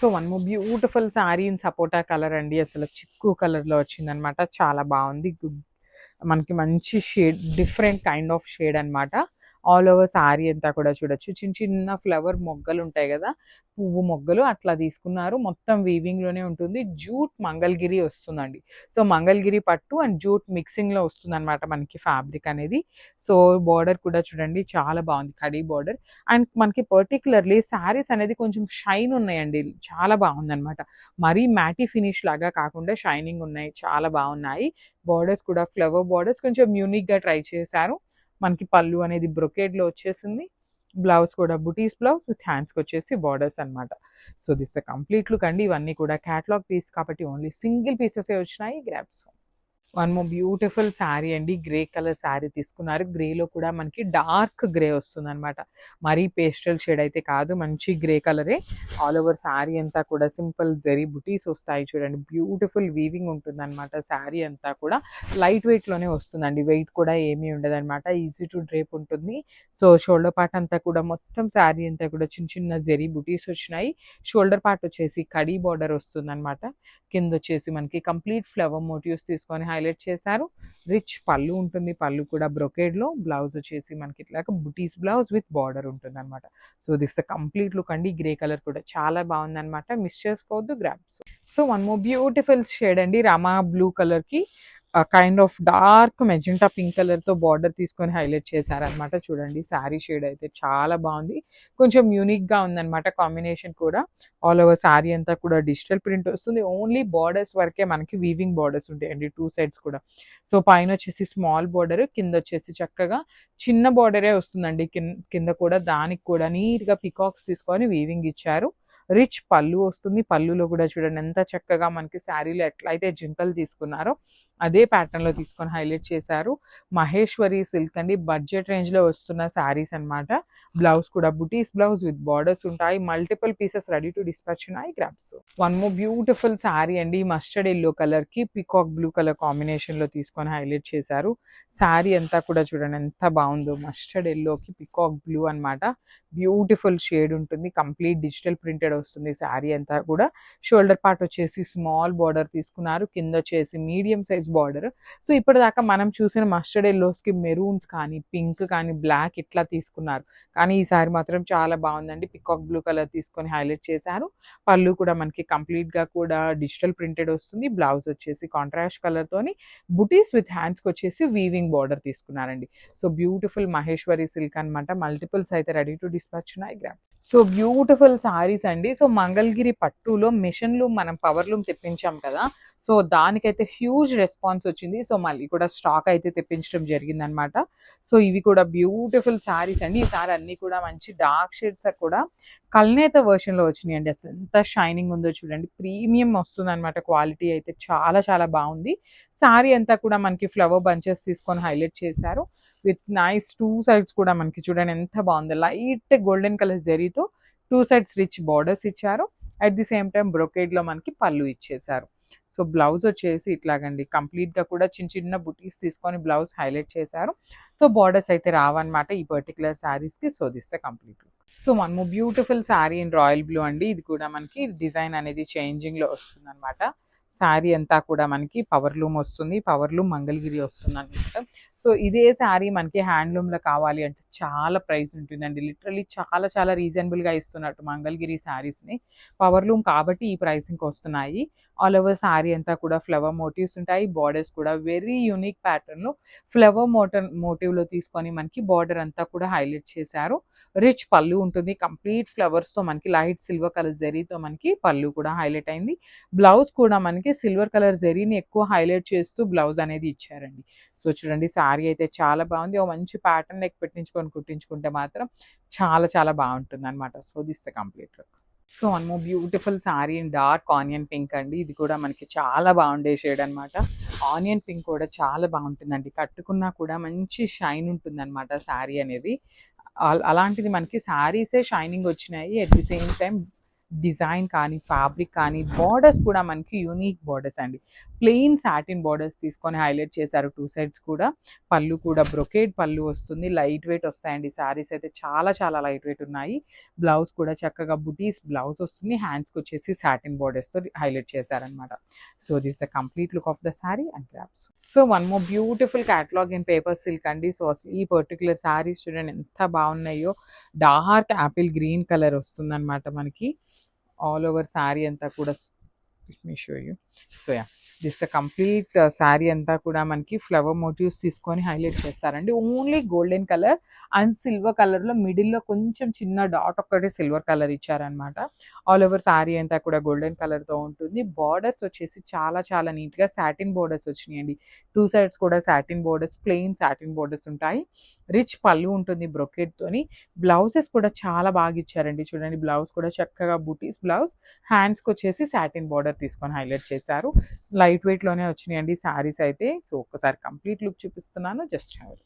So one more beautiful sari in sapota colour అండి. అసలు చిక్కు కలర్లో వచ్చిందనమాట చాలా బాగుంది. గుడ్ మనకి మంచి shade different kind of shade అన్నమాట. ఆల్ ఓవర్ శారీ అంతా కూడా చూడొచ్చు. చిన్న చిన్న ఫ్లవర్ మొగ్గలు ఉంటాయి కదా పువ్వు మొగ్గలు అట్లా తీసుకున్నారు. మొత్తం వీవింగ్లోనే ఉంటుంది. జూట్ మంగళగిరి వస్తుందండి. సో మంగళగిరి పట్టు అండ్ జూట్ మిక్సింగ్లో వస్తుంది అనమాట మనకి ఫ్యాబ్రిక్ అనేది. సో బార్డర్ కూడా చూడండి చాలా బాగుంది కడీ బార్డర్ అండ్ మనకి పర్టికులర్లీ శారీస్ అనేది కొంచెం షైన్ ఉన్నాయండి. చాలా బాగుంది అనమాట మరీ మ్యాటీ ఫినిష్ లాగా కాకుండా షైనింగ్ ఉన్నాయి. చాలా బాగున్నాయి. బార్డర్స్ కూడా ఫ్లవర్ బార్డర్స్ కొంచెం యూనిక్గా ట్రై చేశారు. మనకి పళ్ళు అనేది బ్రొకేడ్లో లో వచ్చేసింది. బ్లౌజ్ కూడా బుటీస్ బ్లౌజ్ విత్ హ్యాండ్స్కి వచ్చేసి బార్డర్స్ అన్నమాట. సో దిస్ కంప్లీట్ లుక్ అండి. ఇవన్నీ కూడా క్యాటలాగ్ పీస్ కాబట్టి ఓన్లీ సింగిల్ పీసెస్ వచ్చినాయి. Grabs. One more beautiful sari అండి. గ్రే కలర్ శారీ తీసుకున్నారు. గ్రేలో కూడా మనకి డార్క్ గ్రే వస్తుంది అనమాట మరీ పేస్టల్ షేడ్ అయితే కాదు. మంచి గ్రే కలరే. ఆల్ ఓవర్ శారీ అంతా కూడా సింపుల్ జరీ బుటీస్ వస్తాయి చూడండి. బ్యూటిఫుల్ వీవింగ్ ఉంటుంది అనమాట శారీ అంతా కూడా. లైట్ వెయిట్లోనే వస్తుందండి. వెయిట్ కూడా ఏమీ ఉండదన్నమాట. ఈజీ టు డ్రేప్ ఉంటుంది. సో షోల్డర్ పార్ట్ అంతా కూడా మొత్తం శారీ అంతా కూడా చిన్న చిన్న జరీ బుటీస్ వచ్చినాయి. షోల్డర్ పార్ట్ వచ్చేసి కడీ బార్డర్ వస్తుంది అనమాట కింద వచ్చేసి మనకి కంప్లీట్ ఫ్లవర్ మోటివ్స్ తీసుకొని హైలైట్ చేశారు. రిచ్ పళ్ళు ఉంటుంది. పళ్ళు కూడా బ్రొకేడ్లో. లో బ్లౌజ్ వచ్చేసి మనకి ఇట్లా బుటీస్ బ్లౌజ్ విత్ బార్డర్ ఉంటుంది అనమాట so this the complete look అండి. గ్రే కలర్ కూడా చాలా బాగుంది అనమాట మిస్ చేసుకోవద్దు. Grabs so one more beautiful shade అండి. రామా బ్లూ కలర్కి kind of dark magenta pink కలర్తో బార్డర్ తీసుకొని హైలైట్ చేశారనమాట చూడండి శారీ షేడ్ అయితే చాలా బాగుంది. కొంచెం యూనిక్గా ఉందన్నమాట కాంబినేషన్ కూడా. ఆల్ ఓవర్ శారీ అంతా కూడా డిజిటల్ ప్రింట్ వస్తుంది. ఓన్లీ బార్డర్స్ వరకే మనకి వీవింగ్ బార్డర్స్ ఉంటాయండి టూ సైడ్స్ కూడా. సో పైన వచ్చేసి స్మాల్ బార్డర్ కింద వచ్చేసి చక్కగా చిన్న బార్డరే వస్తుందండి. కింద కింద కూడా దానికి కూడా నీట్గా పికాక్స్ తీసుకొని వీవింగ్ ఇచ్చారు. రిచ్ పళ్ళు వస్తుంది. పళ్ళులో కూడా చూడండి ఎంత చక్కగా మనకి శారీలో ఎట్లయితే జింకలు తీసుకున్నారో అదే ప్యాటర్న్లో తీసుకొని హైలైట్ చేశారు. మహేశ్వరి సిల్క్ అండి. బడ్జెట్ రేంజ్లో వస్తున్న శారీస్ అన్నమాట. బ్లౌజ్ కూడా. బుటీస్ బ్లౌజ్ విత్ బార్డర్స్ ఉంటాయి. Multiple pieces ready to dispatch ఉన్నాయి grabs one more beautiful sari అండి. మస్టర్డ్ ఎల్లో కలర్కి పికాక్ బ్లూ కలర్ కాంబినేషన్లో తీసుకొని హైలైట్ చేశారు. శారీ అంతా కూడా చూడండి ఎంత బాగుందో. మస్టర్డ్ ఎల్లోకి పికాక్ బ్లూ అన్నమాట. బ్యూటిఫుల్ షేడ్ ఉంటుంది. కంప్లీట్ డిజిటల్ ప్రింటెడ్ వస్తుంది శారీ అంతా కూడా. షోల్డర్ పార్ట్ వచ్చేసి స్మాల్ బార్డర్ తీసుకున్నారు. కింద వచ్చేసి మీడియం సైజ్ బార్డర్. సో ఇప్పటిదాకా మనం చూసిన మస్టర్డ్ ఎల్లోస్కి మెరూన్స్ కానీ పింక్ కానీ బ్లాక్ ఇట్లా తీసుకున్నారు. కానీ ఈ సారీ మాత్రం చాలా బాగుందండి. పికాక్ బ్లూ కలర్ తీసుకొని హైలైట్ చేశారు. పళ్ళు కూడా మనకి కంప్లీట్గా గా కూడా డిజిటల్ ప్రింటెడ్ వస్తుంది. బ్లౌజ్ వచ్చేసి కాంట్రాస్ట్ కలర్ తోని బుటీస్ విత్ హ్యాండ్స్కి వచ్చేసి వీవింగ్ బార్డర్ తీసుకున్నారండి. సో బ్యూటిఫుల్ మహేశ్వరి సిల్క్ అన్నమాట. మల్టిపుల్స్ అయితే రెడీ టు డిస్పాచ్ ఉన్నాయి. గ్రామ్ సో బ్యూటిఫుల్ సారీస్ అండి. సో మంగళగిరి పట్టులో మిషన్లు మనం పవర్ లూమ్ తెప్పించాం కదా. సో దానికైతే హ్యూజ్ రెస్పాన్స్ వచ్చింది. సో మళ్ళీ కూడా స్టాక్ అయితే తెప్పించడం జరిగిందనమాట. సో ఇవి కూడా బ్యూటిఫుల్ సారీస్ అండి. ఈ సారీ అన్ని కూడా మంచి డార్క్ షేడ్స్ కూడా కల్నేత వర్షన్లో లో వచ్చినాయి అండి అసలు ఎంత షైనింగ్ ఉందో చూడండి. ప్రీమియం వస్తుంది అనమాట క్వాలిటీ అయితే చాలా చాలా బాగుంది. సారీ అంతా కూడా మనకి ఫ్లవర్ బంచెస్ తీసుకొని హైలైట్ చేశారు. విత్ నైస్ టూ సైడ్స్ కూడా మనకి చూడండి ఎంత బాగుంది. లైట్ గోల్డెన్ కలర్ జరీతో టూ సైడ్స్ రిచ్ బార్డర్స్ ఇచ్చారు. అట్ ది సేమ్ టైం లో మనకి పళ్ళు ఇచ్చేసారు సో బ్లౌజ్ వచ్చేసి ఇట్లాగండి. కంప్లీట్గా గా కూడా చిన్న చిన్న బుటీస్ తీసుకొని బ్లౌజ్ హైలైట్ చేశారు. సో బార్డర్స్ అయితే రావన్నమాట ఈ పర్టికులర్కి. శోధిస్తే కంప్లీట్ సో మనము beautiful sari in royal blue అండి. ఇది కూడా మనకి డిజైన్ అనేది చేంజింగ్లో వస్తుంది అనమాట శారీ అంతా కూడా మనకి పవర్ లూమ్ వస్తుంది. పవర్ లూమ్ మంగళగిరి వస్తుంది అనమాట సో ఇదే శారీ మనకి హ్యాండ్లూమ్లో కావాలి అంటే చాలా ప్రైస్ ఉంటుందండి. లిటరలీ చాలా చాలా రీజనబుల్గా ఇస్తున్నట్టు మంగళగిరి శారీస్ని. పవర్ లూమ్ కాబట్టి ఈ ప్రైసింగ్కి వస్తున్నాయి. ఆల్ ఓవర్ శారీ అంతా కూడా ఫ్లవర్ మోటివ్స్ ఉంటాయి. బార్డర్స్ కూడా వెరీ యూనిక్ ప్యాటర్న్లో ఫ్లవర్ మోటర్ మోటివ్లో తీసుకొని మనకి బార్డర్ అంతా కూడా హైలైట్ చేశారు. రిచ్ పళ్ళు ఉంటుంది. కంప్లీట్ ఫ్లవర్స్తో మనకి లైట్ సిల్వర్ కలర్ జరీతో మనకి పళ్ళు కూడా హైలైట్ అయింది. బ్లౌజ్ కూడా మనకి సిల్వర్ కలర్ జరీని ఎక్కువ హైలైట్ చేస్తూ బ్లౌజ్ అనేది ఇచ్చారండి. సో చూడండి శారీ అయితే చాలా బాగుంది. ఓ మంచి ప్యాటర్న్ లెక్క పెట్టించుకొని కుట్టించుకుంటే మాత్రం చాలా చాలా బాగుంటుంది అనమాట so this the complete look so అమ్మో beautiful sari in dark onion pink అండి. ఇది కూడా మనకి చాలా బాగుండే షేడ్ అనమాట ఆనియన్ పింక్ కూడా చాలా బాగుంటుందండి. కట్టుకున్నా కూడా మంచి షైన్ ఉంటుంది అనమాట శారీ అనేది అలాంటిది మనకి శారీసే షైనింగ్ వచ్చినాయి. At the same time design కానీ ఫ్యాబ్రిక్ కానీ బార్డర్స్ కూడా మనకి యూనిక్ బార్డర్స్ అండి. ప్లెయిన్ సాటిన్ బార్డర్స్ తీసుకొని హైలైట్ చేశారు టూ సైడ్స్ కూడా. పళ్ళు కూడా బ్రొకేడ్ పళ్ళు వస్తుంది. లైట్ వెయిట్ వస్తాయండి. శారీస్ అయితే చాలా చాలా లైట్ వెయిట్ ఉన్నాయి. బ్లౌజ్ కూడా చక్కగా బుటీస్ బ్లౌజ్ వస్తుంది. హ్యాండ్స్కి వచ్చేసి సాటిన్ బార్డర్స్తో హైలైట్ చేశారనమాట so this the complete look of the sari and grabs so one more beautiful catalogue in paper silk అండి. సో ఈ పర్టికులర్ శారీస్ చూడండి ఎంత బాగున్నాయో. డార్క్ యాపిల్ గ్రీన్ కలర్ వస్తుందన్నమాట మనకి. ఆల్ ఓవర్ శారీ అంతా కూడా me show you so yeah this complete sari అంతా కూడా మనకి ఫ్లవర్ మోటివ్స్ తీసుకొని హైలైట్ చేస్తారండి. Only golden colour and silver కలర్లో మిడిల్లో కొంచెం చిన్న డాట్ ఒక్కటి సిల్వర్ కలర్ ఇచ్చారనమాట ఆల్ ఓవర్ శారీ అంతా కూడా గోల్డెన్ కలర్తో ఉంటుంది. బార్డర్స్ వచ్చేసి చాలా చాలా నీట్గా సాటిన్ బోర్డర్స్ వచ్చినాయండి. టూ సైడ్స్ కూడా satin borders plain satin borders ఉంటాయి. రిచ్ పళ్ళు ఉంటుంది బ్రొకెట్తోని బ్లౌజెస్ కూడా చాలా బాగా ఇచ్చారండి. చూడండి బ్లౌజ్ కూడా చక్కగా బూటీస్ బ్లౌజ్ హ్యాండ్స్కి వచ్చేసి సాటిన్ బార్డర్ తీసుకొని హైలైట్ చేశారు. లైట్ వెయిట్లోనే వచ్చినాయండి శారీస్ అయితే. సో ఒక్కసారి కంప్లీట్ లుక్ చూపిస్తున్నాను. Just have